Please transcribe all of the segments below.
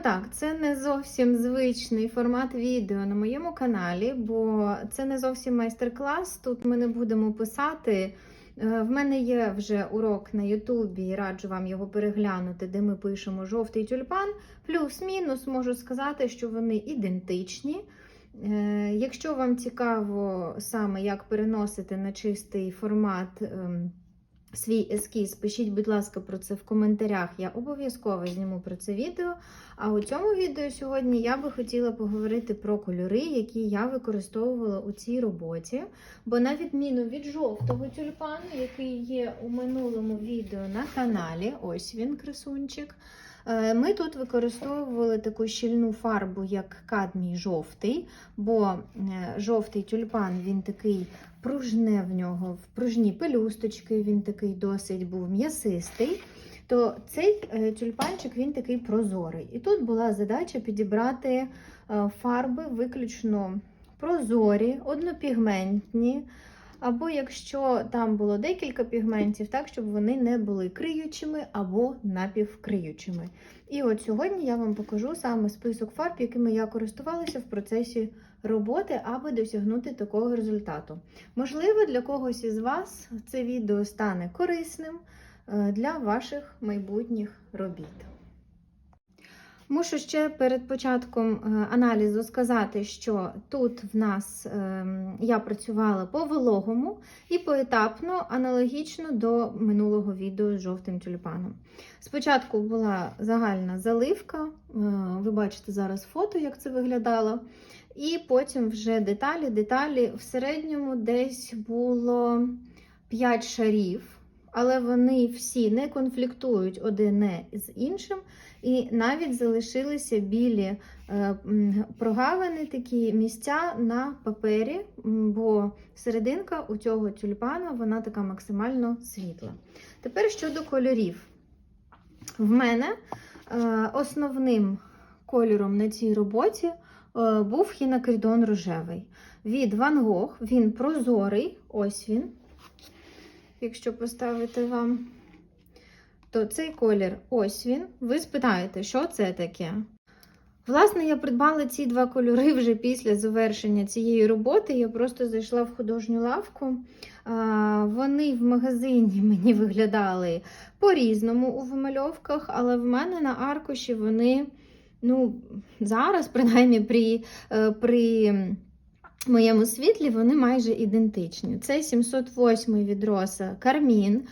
так, це не зовсім звичний формат відео на моєму каналі, бо це не зовсім майстер-клас. Тут ми не будемо писати. Е, В мене є вже урок на Ютубі, раджу вам його переглянути, де ми пишемо жовтий тюльпан. Плюс-мінус можу сказати, що вони ідентичні. Е, Якщо вам цікаво саме, як переносити на чистий формат ем, свій ескіз, пишіть, будь ласка, про це в коментарях. Я обов'язково зніму про це відео. А у цьому відео сьогодні я би хотіла поговорити про кольори, які я використовувала у цій роботі. Бо на відміну від жовтого тюльпану, який є у минулому відео на каналі, ось він, красунчик. Е, Ми тут використовували таку щільну фарбу, як кадмій жовтий, бо е, жовтий тюльпан він такий пружне в нього, в пружні пелюсточки, він такий досить був м'ясистий. То цей е, тюльпанчик він такий прозорий. І тут була задача підібрати фарби виключно прозорі, однопігментні. Або якщо там було декілька пігментів, так, щоб вони не були криючими або напівкриючими. І от сьогодні я вам покажу саме список фарб, якими я користувалася в процесі роботи, аби досягнути такого результату. Можливо, для когось із вас це відео стане корисним е, для ваших майбутніх робіт. Мушу ще перед початком е, аналізу сказати, що тут в нас ем, я працювала по вологому і поетапно, аналогічно до минулого відео з жовтим тюльпаном. Спочатку була загальна заливка, е, ви бачите зараз фото, як це виглядало. І потім вже деталі. Деталі в середньому десь було 5 шарів, але вони всі не конфліктують один з іншим. І навіть залишилися білі е, прогавини, такі місця на папері, бо серединка у цього тюльпана вона така максимально світла. Тепер щодо кольорів. В мене е, основним кольором на цій роботі е, був хінакридон рожевий. Від Van Gogh, він прозорий, ось він. Якщо поставити вам то цей колір ось він. Ви спитаєте, що це таке? Власне, я придбала ці два кольори вже після завершення цієї роботи. Я просто зайшла в художню лавку. Вони в магазині мені виглядали по-різному у вимальовках, але в мене на аркуші вони, ну, зараз, принаймні, при, е, при моєму світлі, вони майже ідентичні. Це 708 від Роса Кармін.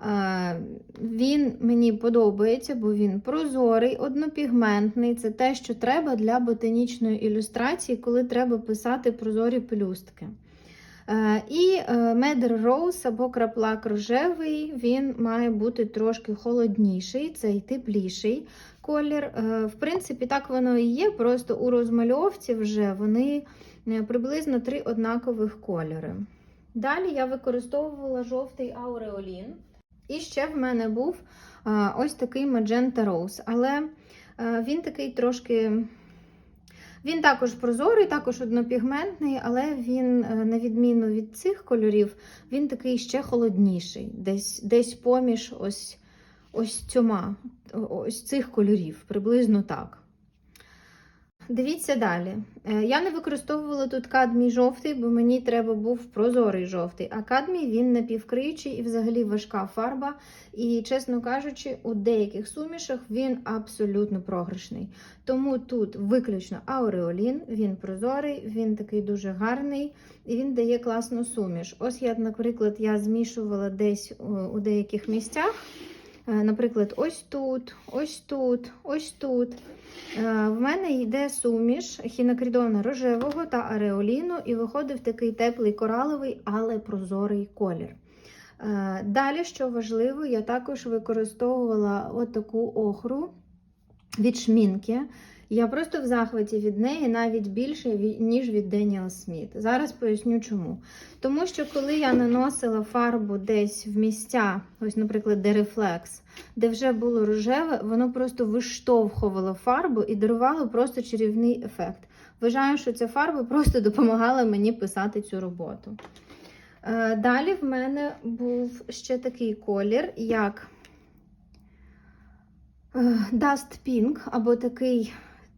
Е, Він мені подобається, бо він прозорий, однопігментний. Це те, що треба для ботанічної ілюстрації, коли треба писати прозорі пелюстки. Е, І медер роуз або краплак рожевий, він має бути трошки холодніший, цей тепліший колір. Е, В принципі, так воно і є, просто у розмальовці вже вони е, приблизно три однакових кольори. Далі я використовувала жовтий ауреолін. І ще в мене був ось такий Magenta Rose, але він такий трошки. Він також прозорий, також однопігментний, але він, е, на відміну від цих кольорів, він такий ще холодніший, десь десь поміж ось ось цьома, ось цих кольорів, приблизно так. Дивіться далі. Е, Я не використовувала тут кадмій жовтий, бо мені треба був прозорий жовтий. А кадмій він напівкриючий і взагалі важка фарба. І, чесно кажучи, у деяких сумішах він абсолютно програшний. Тому тут виключно ауреолін, він прозорий, він такий дуже гарний і він дає класну суміш. Ось я, наприклад, я змішувала десь у- у деяких місцях. Е, Наприклад, ось тут, ось тут, ось тут. Е, В мене йде суміш хінокридона рожевого та ареоліну, і виходив такий теплий кораловий, але прозорий колір. Е, Далі, що важливо, я також використовувала отаку охру від шмінки. Я просто в захваті від неї навіть більше, ніж від Деніел Сміт. Зараз поясню чому. Тому що коли я наносила фарбу десь в місця, ось, наприклад, де рефлекс, де вже було рожеве, воно просто виштовхувало фарбу і дарувало просто чарівний ефект. Вважаю, що ця фарба просто допомагала мені писати цю роботу. Е, Далі в мене був ще такий колір, як е, Dust Pink або такий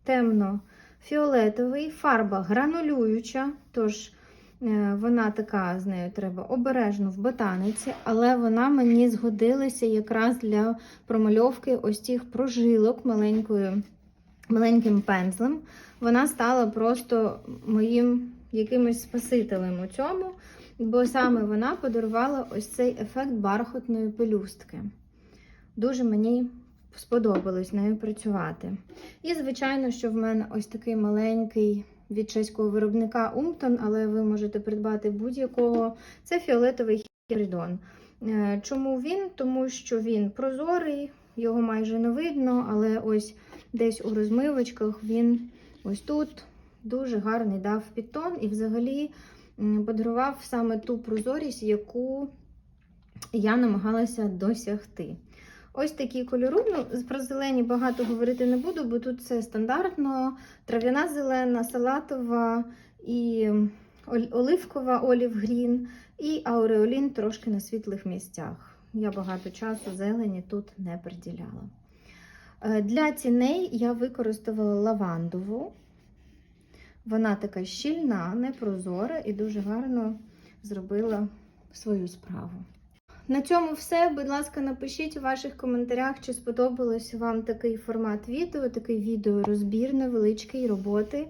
темно-фіолетовий, фарба гранулююча, тож е, вона така, з нею треба обережно в ботаниці, але вона мені згодилася якраз для промальовки ось цих прожилок маленькою, маленьким пензлем. Вона стала просто моїм якимось спасителем у цьому, бо саме вона подарувала ось цей ефект бархатної пелюстки. Дуже мені сподобалось нею працювати. І, звичайно, що в мене ось такий маленький від чеського виробника Умтон, але ви можете придбати будь-якого. Це фіолетовий хіридон. Е, Чому він? Тому що він прозорий, його майже не видно, але ось десь у розмивочках він ось тут дуже гарний дав підтон і взагалі подарував саме ту прозорість, яку я намагалася досягти. Ось такі кольори. Ну, про зелені багато говорити не буду, бо тут все стандартно: трав'яна зелена, салатова і оливкова олів грін, і ауреолін трошки на світлих місцях. Я багато часу зелені тут не приділяла. Е, Для тіней я використовувала лавандову. Вона така щільна, непрозора і дуже гарно зробила свою справу. На цьому все. Будь ласка, напишіть у ваших коментарях, чи сподобалось вам такий формат відео, такий відеорозбір невеличкий роботи.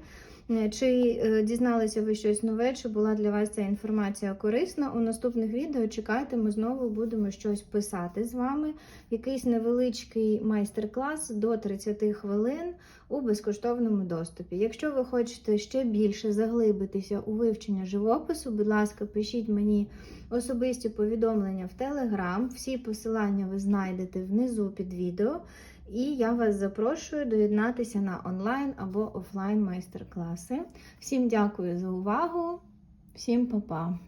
Е, Чи е, дізналися ви щось нове, чи була для вас ця інформація корисна? У наступних відео чекайте, ми знову будемо щось писати з вами. Якийсь невеличкий майстер-клас до 30 хвилин у безкоштовному доступі. Якщо ви хочете ще більше заглибитися у вивчення живопису, будь ласка, пишіть мені особисті повідомлення в Telegram. Всі посилання ви знайдете внизу під відео. І я вас запрошую доєднатися на онлайн або офлайн майстер-класи. Всім дякую за увагу, всім па-па!